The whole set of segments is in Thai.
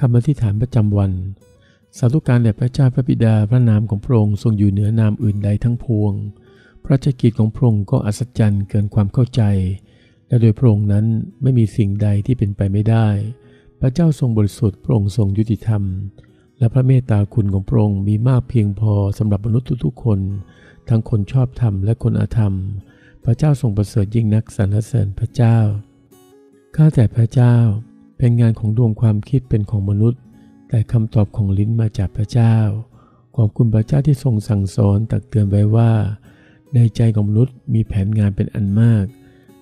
คำอธิษฐานประจำวัน สาธุการแด่พระเจ้าพระบิดาพระนามของพระองค์ทรงอยู่เหนือนามอื่นใดทั้งพวง พระเจ้ากิจของพระองค์ก็อัศจรรย์เกินความเข้าใจ และโดยพระองค์นั้นไม่มีสิ่งใดที่เป็นไปไม่ได้ พระเจ้าทรงบริสุทธิ์พระองค์ทรงยุติธรรม และพระเมตตาคุณของพระองค์มีมากเพียงพอสำหรับมนุษย์ทุกๆคน ทั้งคนชอบธรรมและคนอาธรรม พระเจ้าทรงประเสริฐยิ่งนักสรรเสริญพระเจ้าข้าแต่พระเจ้า เป็นงานของดวงความคิดเป็นของมนุษย์ แต่คำตอบของลิ้นมาจากพระเจ้า ขอบคุณพระเจ้าที่ทรงสั่งสอนตักเตือนไว้ว่า ในใจของมนุษย์มีแผนงานเป็นอันมาก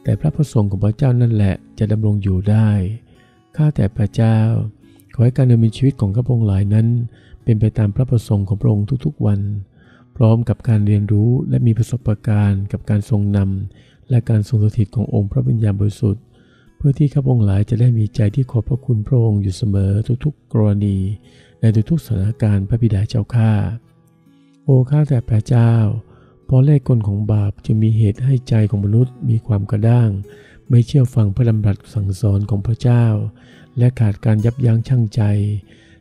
แต่พระประสงค์ของพระเจ้านั่นแหละจะดำรงอยู่ได้ ข้าแต่พระเจ้า ขอให้การดำเนินชีวิตของข้าพงหลายนั้น เป็นไปตามพระประสงค์ของพระองค์ทุกๆวัน พร้อมกับการเรียนรู้และมีประสบการณ์ กับการทรงนำและการทรงสถิตขององค์พระวิญญาณบริสุทธิ์ เพื่อที่ข้าพองค์หลายจะได้มีใจที่ขอบพระคุณพระองค์อยู่เสมอทุกๆ กรณี ในทุกๆสถานการณ์พระบิดาเจ้าข้าโอ้ข้าแต่พระเจ้า เพราะเล่กลของบาปจึงมีเหตุให้ใจของมนุษย์มีความกระด้าง ไม่เชื่อฟังพระดำรัสสั่งสอนของพระเจ้า และขาดการยับยั้งชั่งใจ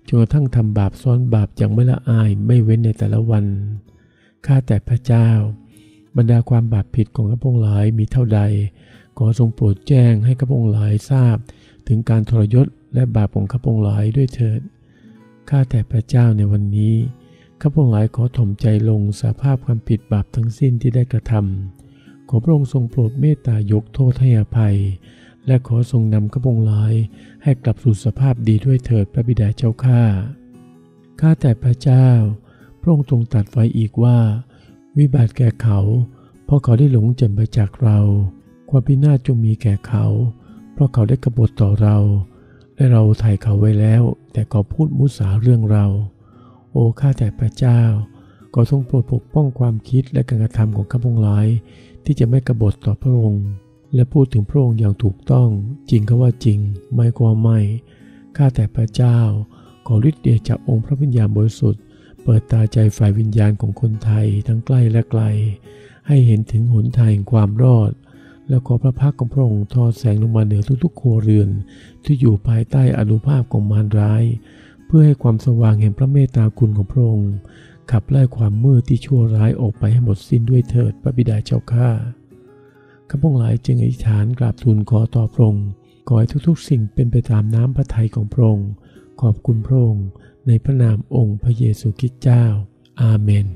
จนกระทั่งทำบาปซ้อนบาปอย่างไม่ละอายไม่เว้นในแต่ละวันข้าแต่พระเจ้า บรรดาความบาปผิดของข้าพงหลายมีเท่าใด ขอทรงโปรดแจ้งให้ข้าพงหลายทราบ ถึงการทรยศและบาปของข้าพงหลายด้วยเถิด ข้าแต่พระเจ้าในวันนี้ ข้าพงหลายขอถ่อมใจลงสาภาพความผิดบาปทั้งสิ้นที่ได้กระทำขอพระองค์ทรงโปรดเมตตายกโทษให้อภัย และขอทรงนำข้าพงหลาย ให้กลับสู่สภาพดีด้วยเถิดพระบิดาเจ้าข้า ข้าแต่พระเจ้า พระองค์ทรงตัดไว้อีกว่า วิบากแก่เขา เพราะเขาได้หลงจำไปจากเรา ความพินาศจงมีแก่เขา เพราะเขาได้กบฏต่อเรา และเราไถ่เขาไว้แล้ว แต่เขาพูดมุสาเรื่องเรา โอ้ข้าแต่พระเจ้า ก็ทรงโปรดปกป้องความคิดและการกระทำของข้าพงหลาย ที่จะไม่กบฏต่อพระองค์ และพูดถึงพระองค์อย่างถูกต้อง จริงก็ว่าจริง ไม่ก็ว่ไม่ข้าแต่พระเจ้า ขอฤทธิ์เดชจากองค์พระวิญญาณบริสุทธิ์ เปิดตาใจฝ่ายวิญญาณของคนไทยทั้งใกล้และไกล ให้เห็นถึงหนทางแห่งความรอด แล้วขอพระพักของพระองค์ทอดแสงลงมาเหนือทุกๆครัวเรือน ที่อยู่ภายใต้อนุภาพของมารร้าย เพื่อให้ความสว่างแห่งพระเมตตาคุณของพระองค์ ขับไล่ความมืดที่ชั่วร้ายออกไปให้หมดสิ้นด้วยเถิดพระบิดาเจ้าข้าข้าพงหลายจึงอธิษฐานกราบทูลขอต่อพระองค์ขอให้ทุกๆ สิ่งเป็นไปตามน้ำพระทัยของพระองค์ขอบคุณพระองค์ในพระนามองค์พระเยซูคริสต์เจ้า อาเมน